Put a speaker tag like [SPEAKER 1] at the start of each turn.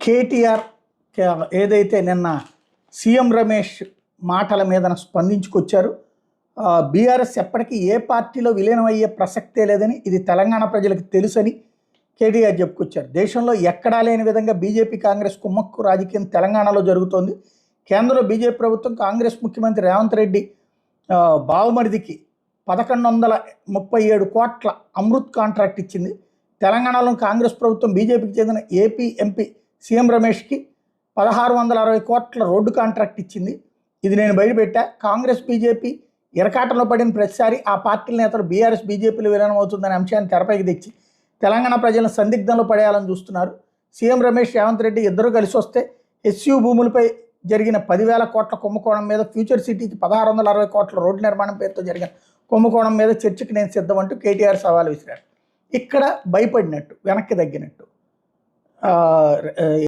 [SPEAKER 1] కేటీఆర్ ఏదైతే నిన్న సీఎం రమేష్ మాటల మీద స్పందించుకొచ్చారు బీఆర్ఎస్ ఎప్పటికీ ఏ పార్టీలో విలీనమయ్యే ప్రసక్తే లేదని ఇది తెలంగాణ ప్రజలకు తెలుసని కేటీఆర్ చెప్పుకొచ్చారు. దేశంలో ఎక్కడా లేని విధంగా బీజేపీ కాంగ్రెస్ కుమ్మక్కు రాజకీయం తెలంగాణలో జరుగుతోంది. కేంద్రంలో బీజేపీ ప్రభుత్వం కాంగ్రెస్ ముఖ్యమంత్రి రేవంత్ రెడ్డి ఆ, బావమరిదికి పదకొండు వందల ముప్పై ఏడు కోట్ల అమృత్ కాంట్రాక్ట్ ఇచ్చింది. తెలంగాణలో కాంగ్రెస్ ప్రభుత్వం బీజేపీకి చెందిన ఏపీ ఎంపీ సీఎం రమేష్కి పదహారు వందల అరవై కోట్ల రోడ్డు కాంట్రాక్ట్ ఇచ్చింది. ఇది నేను బయటపెట్టా కాంగ్రెస్ బీజేపీ ఇరకాటంలో పడిన ప్రతిసారి ఆ పార్టీల నేతలు బీఆర్ఎస్ బీజేపీలు విలీనం అవుతుందనే అంశాన్ని తెరపైకి తెచ్చి తెలంగాణ ప్రజలను సందిగ్ధంలో పడేయాలని చూస్తున్నారు. సీఎం రమేష్ రేవంత్ రెడ్డి ఇద్దరు కలిసి వస్తే ఎస్యూ భూములపై జరిగిన పదివేల కోట్ల కుంభకోణం మీద ఫ్యూచర్ సిటీకి పదహారు వందల అరవై కోట్ల రోడ్డు నిర్మాణం పేరుతో జరిగిన కుంభకోణం మీద చర్చకు నేను సిద్ధమంటూ కేటీఆర్ సవాల్ విసిరాడు. ఇక్కడ భయపడినట్టు వెనక్కి తగ్గినట్టు uh, uh